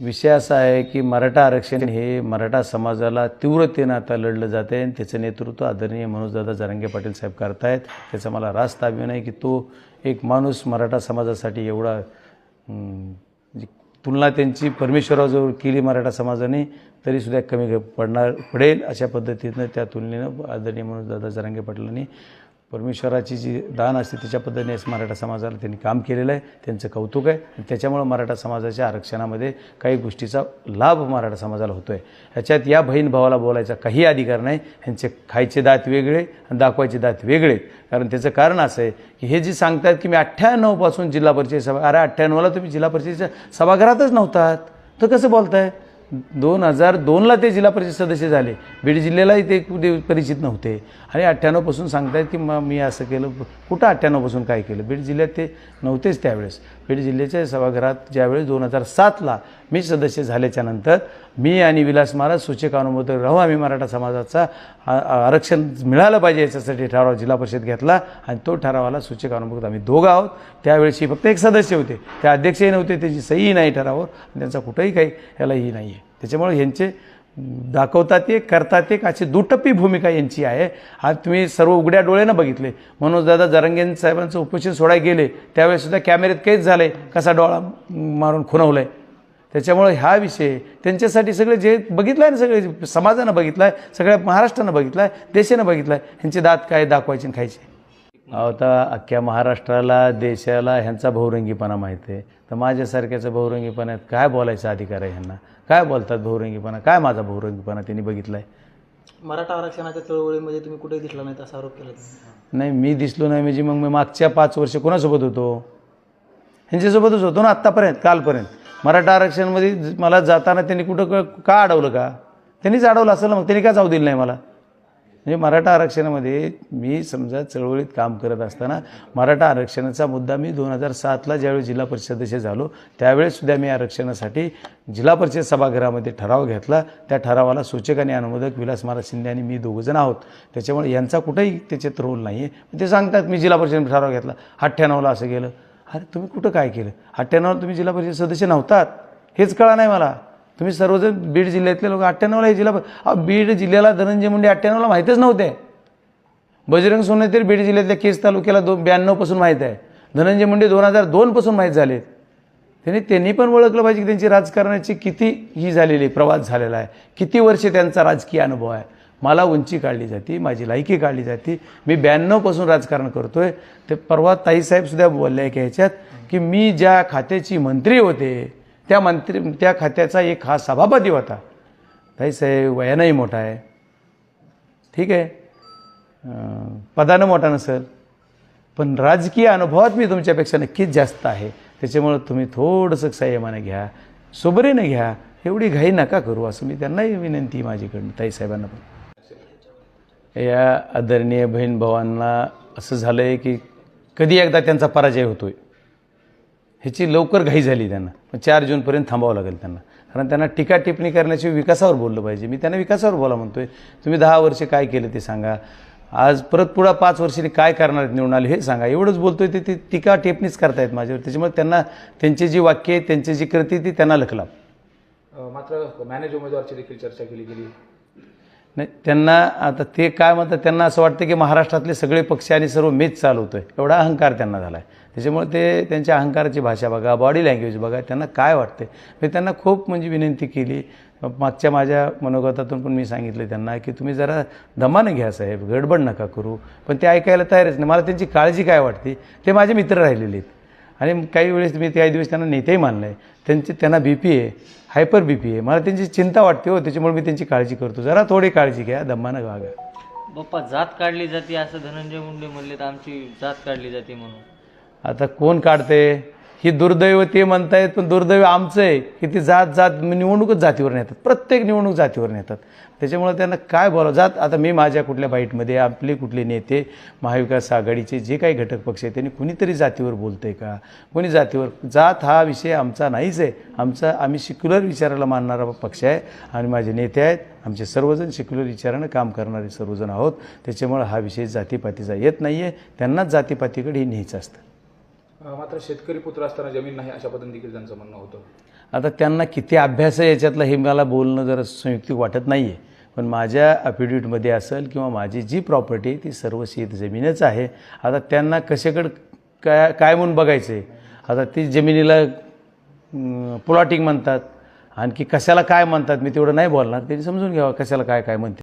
विषय असा आहे की मराठा आरक्षण हे मराठा समाजाला तीव्रतेनं आता लढलं जात आहे आणि त्याचं नेतृत्व आदरणीय मनोजदादा जरांगे पाटील साहेब करतायत. त्याचा मला रास्त अभिमान आहे की तो एक माणूस मराठा समाजासाठी एवढा तुलना त्यांची परमेश्वराजवळ केली मराठा समाजाने तरीसुद्धा कमी पडणार पडेल अशा पद्धतीनं त्या तुलनेनं आदरणीय मनोजदादा जरांगे पाटलांनी परमेश्वराची जी दान असते त्याच्या पद्धतीने मराठा समाजाला त्यांनी काम केलेलं आहे त्यांचं कौतुक आहे. आणि त्याच्यामुळं मराठा समाजाच्या आरक्षणामध्ये काही गोष्टीचा लाभ मराठा समाजाला होतो आहे ह्याच्यात या बहीण भावाला बोलायचा काही अधिकार नाही. ह्यांचे खायचे दात वेगळे आणि दाखवायचे दात वेगळे. आहेत. कारण त्याचं कारण असं आहे की हे जे सांगतात की मी अठ्ठ्याण्णवपासून जिल्हा परिषद सभा अरे अठ्ठ्याण्णवला तुम्ही जिल्हा परिषदेच्या सभागृहातच नव्हतात. तर कसं बोलताय? दोन हजार दोनला ते जिल्हा परिषद सदस्य झाले. बीड जिल्ह्यालाही ते परिचित नव्हते. आणि अठ्ठ्याण्णवपासून सांगतायत की मग मी असं केलं. कुठं अठ्ठ्याण्णवपासून काय केलं? बीड जिल्ह्यात ते नव्हतेच त्यावेळेस. बीड जिल्ह्याच्या सभागृहात ज्यावेळेस दोन हजार सातला मी सदस्य झाल्याच्यानंतर मी आणि विलास महाराज सूचक अनुमोदक राहू आम्ही मराठा समाजाचा आरक्षण मिळालं पाहिजे याच्यासाठी ठराव जिल्हा परिषद घेतला आणि तो ठरावाला सूचक अनुमोदक आम्ही दोघं आहोत. त्यावेळेशी फक्त एक सदस्य होते. ते अध्यक्षही नव्हते त्याची सहीही नाही ठरावावर त्यांचा कुठंही काही ह्यालाही नाही. आहे त्याच्यामुळे ह्यांचे दाखवतात एक करतात एक अशी दुटप्पी भूमिका यांची आहे. आज तुम्ही सर्व उघड्या डोळ्यानं बघितले. मनोजदादा जरंगेन साहेबांचं उपोषण सोडाय गेले. त्यावेळेसुद्धा कॅमेऱ्यात काहीच झालं. आहे कसा डोळा मारून खुणवलं आहे त्याच्यामुळे हा विषय त्यांच्यासाठी सगळे जे बघितलं आहे ना सगळे समाजानं बघितलं आहे सगळ्या महाराष्ट्रानं बघितलं आहे देशानं बघितलं आहे ह्यांचे दात काय दाखवायचे आणि खायचे? आता अख्ख्या महाराष्ट्राला देशाला ह्यांचा बहुरंगीपणा माहीत आहे. तर माझ्यासारख्याचा बहुरंगीपणात काय बोलायचा अधिकार आहे ह्यांना? काय बोलतात बहुरंगीपणा? काय माझा बहुरंगीपणा त्यांनी बघितला आहे मराठा आरक्षणाच्या चळवळीमध्ये तुम्ही कुठे दिसला नाही असा आरोप केला. नाही मी दिसलो नाही म्हणजे मग मी मागच्या पाच वर्ष कोणासोबत होतो? ह्यांच्यासोबतच होतो ना आत्तापर्यंत कालपर्यंत. मराठा आरक्षणमध्ये मला जाताना त्यांनी कुठं क- का अडवलं का? त्यांनीच अडवलं असेल ना मग त्यांनी का जाऊ दिलं नाही मला? म्हणजे मराठा आरक्षणामध्ये मी समजा चळवळीत काम करत असताना मराठा आरक्षणाचा मुद्दा मी दोन हजार सातला ज्यावेळी जिल्हा परिषद सदस्य झालो त्यावेळेसुद्धा मी आरक्षणासाठी जिल्हा परिषद सभागृहामध्ये ठराव घेतला. त्या ठरावाला सूचक आणि अनुमोदक विलास महाराज शिंदे आणि मी दोघंजण आहोत. त्याच्यामुळे यांचा कुठंही त्याच्यात रोल नाही आहे ते सांगतात मी जिल्हा परिषद ठराव घेतला. अठ्ठ्याण्णवला असं गेलं. अरे तुम्ही कुठं काय केलं? अठ्ठ्याण्णवला तुम्ही जिल्हा परिषद सदस्य नव्हतात. हेच कळा नाही मला. तुम्ही सर्वजण बीड जिल्ह्यातले लोक अठ्ठ्याण्णवला हे जिल्हा बीड जिल्ह्याला धनंजय मुंडे अठ्ठ्याण्णवला माहीतच नव्हते. बजरंग सोने तरी बीड जिल्ह्यातल्या केस तालुक्याला दो ब्याण्णवपासून माहीत आहे. धनंजय मुंडे दोन हजार दोनपासून माहीत झाले त्यांनी त्यांनी पण ओळखलं पाहिजे की त्यांची राजकारणाची किती ही झालेली आहे, प्रवास झालेला आहे. किती वर्षे त्यांचा राजकीय अनुभव आहे. मला उंची काढली जाते माझी लायकी काढली जाते. मी ब्याण्णवपासून राजकारण करतो आहे ते परवा ताईसाहेबसुद्धा बोलले आहे की ह्याच्यात की मी ज्या खात्याची मंत्री होते त्या मंत्री त्या खात्याचा एक हा सभापती होता. ताईसाहेब वयानंही मोठा आहे. ठीक आहे. पदानं मोठा नसेल. पण राजकीय अनुभवात मी तुमच्यापेक्षा नक्कीच जास्त आहे. त्याच्यामुळं तुम्ही थोडंसं संयमानं घ्या सोबरीनं घ्या. एवढी घाई नका करू असं मी त्यांनाही विनंती माझीकडून ताईसाहेबांना पण. या आदरणीय बहीण भावांना असं झालं आहे की कधी एकदा त्यांचा पराजय होतो आहे ह्याची लवकर घाई झाली त्यांना. मग चार जूनपर्यंत थांबावं लागेल त्यांना. कारण त्यांना टीका टिप्पणी करण्याची विकासावर बोललं पाहिजे. मी त्यांना विकासावर बोला म्हणतोय. तुम्ही दहा वर्षे काय केलं ते सांगा. आज परत पुढं पाच वर्षांनी काय करणार आहेत निवडून आले हे सांगा. एवढंच बोलतोय ते ती टीका टिप्पणीच करतायत माझ्यावर. त्याच्यामुळे त्यांना त्यांची जी वाक्य आहे त्यांची जी कृती ती त्यांना लखला मात्र मॅनेज उमेदवारची देखील चर्चा केली गेली. नाही त्यांना आता ते काय म्हणतात त्यांना असं वाटतं की महाराष्ट्रातले सगळे पक्ष आणि सर्व मीच चालवतोय. एवढा अहंकार त्यांना झाला आहे त्याच्यामुळे ते त्यांच्या अहंकाराची भाषा बघा बॉडी लँग्वेज बघा त्यांना काय वाटते मी त्यांना खूप म्हणजे विनंती केली. मागच्या माझ्या मनोगतातून पण मी सांगितलं त्यांना की तुम्ही जरा दमानं घ्या साहेब गडबड नका करू. पण ते ऐकायला तयारच नाही. मला त्यांची काळजी काय वाटते? ते माझे मित्र राहिलेले आहेत. आणि काही वेळेस मी काही दिवस त्यांना नेतेही मानलं आहे त्यांची त्यांना बी पी आहे हायपर बी पी आहे मला त्यांची चिंता वाटते हो त्याच्यामुळे मी त्यांची काळजी करतो. जरा थोडी काळजी घ्या दमानं वागा. बाप्पा जात काढली जाते असं धनंजय मुंडे म्हणले तर आमची जात काढली जाते म्हणून. आता कोण काढते? ही दुर्दैव ते म्हणतायत पण दुर्दैव आमचं आहे की ती जात जात निवडणूकच जातीवर नेतात. प्रत्येक निवडणूक जातीवर नेतात. त्याच्यामुळं त्यांना काय बोलावं? जात आता मी माझ्या कुठल्या बाईटमध्ये आपले कुठले नेते महाविकास आघाडीचे जे काही घटक पक्ष आहेत त्यांनी कुणीतरी जातीवर बोलतंय का? कोणी जातीवर? जात हा विषय आमचा नाहीच आहे. आमचा आम्ही सिक्युलर विचाराला मानणारा पक्ष आहे आणि माझे नेते आहेत. आमचे सर्वजण सिक्युलर विचारानं काम करणारे सर्वजण आहोत. त्याच्यामुळं हा विषय जातीपातीचा येत नाही आहे त्यांनाच जातीपातीकडे हे न्यायचं असतं. मात्र शेतकरी पुत्र असताना जमीन नाही अशा पद्धतीने देखील त्यांचं म्हणणं होतं. आता त्यांना किती अभ्यास आहे याच्यातलं हे मला बोलणं जरा संयुक्तिक वाटत नाही आहे पण माझ्या अफिडेविटमध्ये असेल किंवा माझी जी प्रॉपर्टी आहे ती सर्व शेत जमीनच आहे. आता त्यांना कशाकडं काय काय म्हणून बघायचं आहे आता ती जमिनीला प्लॉटिंग म्हणतात. आणखी कशाला काय म्हणतात मी तेवढं नाही बोलणार. त्यांनी समजून घ्यावं कशाला काय काय म्हणते.